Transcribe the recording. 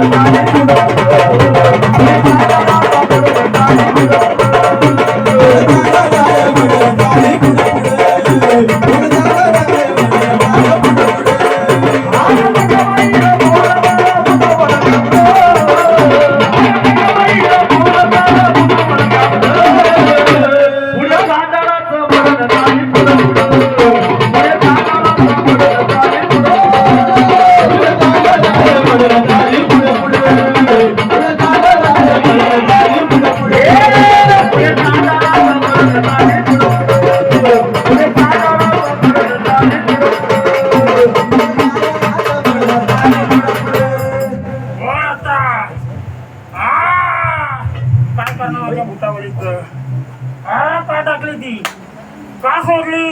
I'm ನಾನು ಊಟ ಮಾಡಿದ್ದೆ ಆ ಕಾಟ್ ಹಾಕ್ಲಿದ್ದಿ ಕಾಸು ಹೋಗ್ಲಿ